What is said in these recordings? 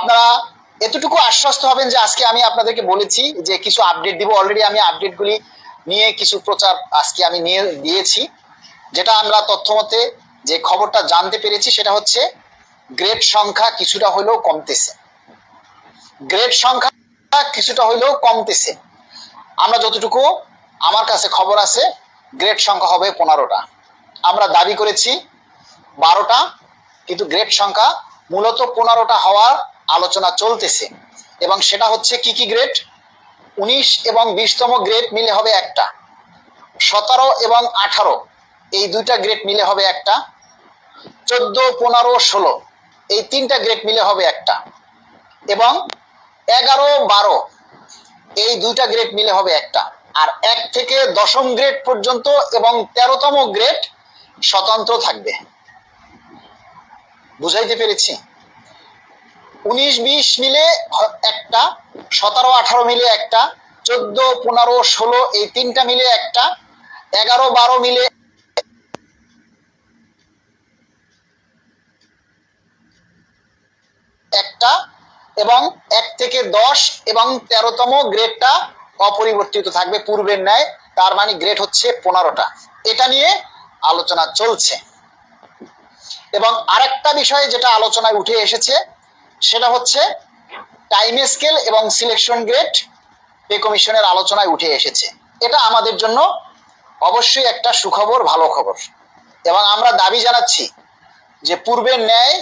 আপনারা এতটুকু আশ্বস্ত হবেন যে আজকে আমি আপনাদেরকে বলেছি যে কিছু আপডেট দিব। অলরেডি আমি আপডেটগুলি নিয়ে কিছু প্রচার আজকে আমি নিয়ে দিয়েছি। যেটা আমরা তথ্যমতে যে খবরটা জানতে পেরেছি সেটা হচ্ছে গ্রেড সংখ্যা কিছুটা হলেও কমতেছে। গ্রেড সংখ্যা কিছুটা হলেও কমতেছে। আমরা যতটুকু আমার কাছে খবর আছে গ্রেড সংখ্যা হবে পনেরোটা। আমরা দাবি করেছি বারোটা, কিন্তু গ্রেড সংখ্যা মূলত পনেরোটা হওয়ার আলোচনা চলতেছে। এবং সেটা হচ্ছে কি কি গ্রেড উনিশ এবং বিশতম গ্রেড মিলে হবে একটা। সতেরো এবং আঠারো, এই দুইটা গ্রেড মিলে হবে একটা। চোদ্দ, পনেরো, ষোলো, এই তিনটা গ্রেড মিলে হবে একটা। এবং এগারো, বারো, এই দুইটা গ্রেড মিলে হবে একটা। আর এক থেকে দশম গ্রেড পর্যন্ত এবং তেরোতম গ্রেড স্বতন্ত্র থাকবে। বুঝাইতে পেরেছি? উনিশ, বিশ মিলে একটা, সতেরো, আঠারো মিলে একটা, চোদ্দ, পনেরো, ষোলো, এই তিনটা মিলে একটা, এগারো, বারো মিলে একটা এবং এক থেকে দশ এবং তেরোতম গ্রেডটা অপরিবর্তিত থাকবে পূর্বের ন্যায়, তার মানে গ্রেড হচ্ছে পনেরোটা। এটা নিয়ে আলোচনা চলছে। এবং আরেকটা বিষয় যেটা আলোচনায় উঠে এসেছে সেটা হচ্ছে টাইম স্কেল এবং সিলেকশন গ্রেড পে কমিশনের আলোচনায় উঠে এসেছে। এটা আমাদের জন্য অবশ্যই একটা সুখবর, ভালো খবর। এবং আমরা দাবি জানাচ্ছি যে পূর্বের ন্যায়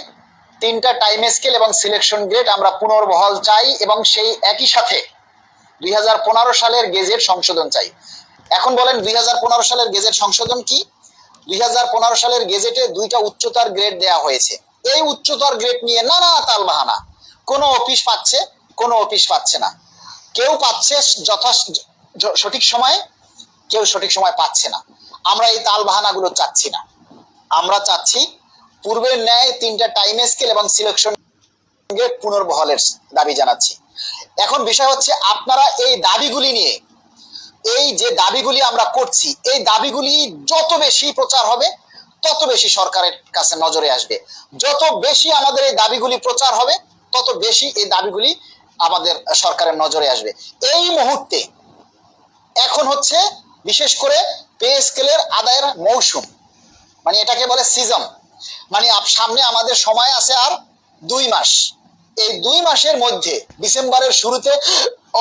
তিনটা টাইম স্কেল এবং সিলেকশন গ্রেড আমরা পুনর্বহাল চাই এবং সেই একই সাথে দুই হাজার পনেরো সালের গেজেট সংশোধন চাই। এখন বলেন দুই হাজার পনেরো সালের গেজেট সংশোধন কি? দুই হাজার পনেরো সালের গেজেটে দুইটা উচ্চতার গ্রেড দেয়া হয়েছে। এই উচ্চতর গ্রেড নিয়ে নানা তালবাহানা কোনো অফিস পাচ্ছে, কোনো অফিস পাচ্ছে না। কেউ পাচ্ছে যথা সঠিক সময়ে, কেউ সঠিক সময় পাচ্ছে না। আমরা এই তালবাহানাগুলো চাচ্ছি না। আমরা চাচ্ছি পূর্বের ন্যায় তিনটা টাইম স্কেল এবং সিলেকশন পুনর্বহলের দাবি জানাচ্ছি। এখন বিষয় হচ্ছে আপনারা এই দাবিগুলি নিয়ে, এই যে দাবিগুলি আমরা করছি, এই দাবিগুলি যত বেশি প্রচার হবে তত বেশি সরকারের কাছে নজরে আসবে। যত বেশি আমাদের এই দাবিগুলি প্রচার হবে, তত বেশি এই দাবিগুলি আমাদের সরকারের নজরে আসবে। এই মুহূর্তে এখন হচ্ছে বিশেষ করে পে স্কেলের আদায়ের মৌসুম মানে এটাকে বলে সিজন মানে সামনে আমাদের সময় আছে আর দুই মাস। এই দুই মাসের মধ্যে ডিসেম্বরের শুরুতে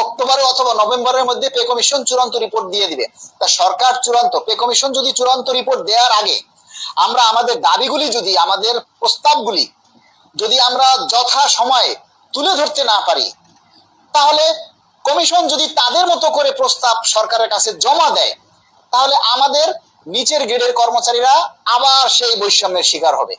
অক্টোবরে অথবা নভেম্বরের মধ্যে পে কমিশন চূড়ান্ত রিপোর্ট দিয়ে দিবে। তা সরকার চূড়ান্ত, পে কমিশন যদি চূড়ান্ত রিপোর্ট দেওয়ার আগে আমরা আমাদের দাবিগুলি যদি, আমাদের প্রস্তাবগুলি যদি আমরা যথা সময়ে তুলে ধরতে না পারি, তাহলে কমিশন যদি তাদের মতো করে প্রস্তাব সরকারের কাছে জমা দেয়, তাহলে আমাদের নিচের গ্রেডের কর্মচারীরা আবার সেই বৈষম্যের শিকার হবে।